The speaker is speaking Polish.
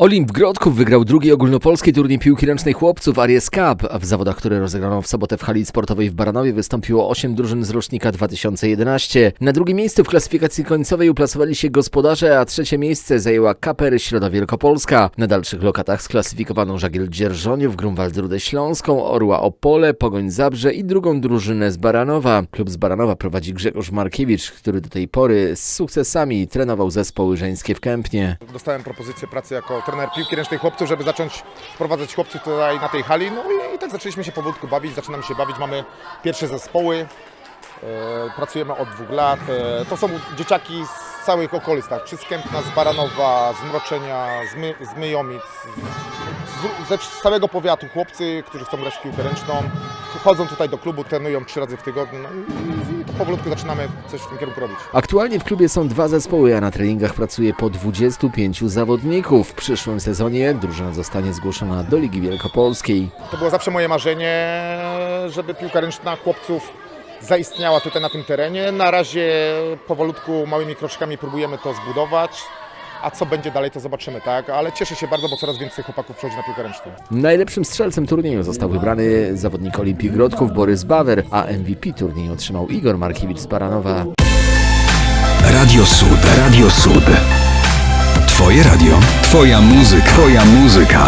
Olimp Grodków wygrał drugi ogólnopolski turniej piłki ręcznej chłopców Aries Cup. W zawodach, które rozegrano w sobotę w hali sportowej w Baranowie wystąpiło 8 drużyn z rocznika 2011. Na drugim miejscu w klasyfikacji końcowej uplasowali się gospodarze, a trzecie miejsce zajęła Kaper Środa Wielkopolska. Na dalszych lokatach sklasyfikowano Żagiel Dzierżoniów, Grunwald Rudę Śląską, Orła Opole, Pogoń Zabrze i drugą drużynę z Baranowa. Klub z Baranowa prowadzi Grzegorz Markiewicz, który do tej pory z sukcesami trenował zespoły żeńskie w Kępnie. Dostałem propozycję pracy jako trener piłki ręcznej chłopców, żeby zacząć wprowadzać chłopców tutaj na tej hali. No i, i tak zaczęliśmy się powolutku bawić, zaczynamy się bawić, mamy pierwsze zespoły, e, pracujemy od dwóch lat. E, to są dzieciaki z całych okolic, tak, czy z Kępna, z Baranowa, z Mroczenia, z, My, z Myjomic, z, ze całego powiatu chłopcy, którzy chcą grać w piłkę ręczną, chodzą tutaj do klubu, trenują trzy razy w tygodniu no i, i to powolutku zaczynamy coś w tym kierunku robić. Aktualnie w klubie są dwa zespoły, a na treningach pracuje po 25 zawodników. W przyszłym sezonie drużyna zostanie zgłoszona do Ligi Wielkopolskiej. To było zawsze moje marzenie, żeby piłka ręczna chłopców zaistniała tutaj na tym terenie. Na razie powolutku, małymi kroczkami próbujemy to zbudować. A co będzie dalej, to zobaczymy, tak? Ale cieszę się bardzo, bo coraz więcej chłopaków przychodzi na piłkę ręczną. Najlepszym strzelcem turnieju został wybrany zawodnik Olimpii Grodków Borys Bawer, a MVP turnieju otrzymał Igor Markiewicz z Baranowa. Radio Sud. Radio Sud. Twoje radio. Twoja muzyka. Twoja muzyka.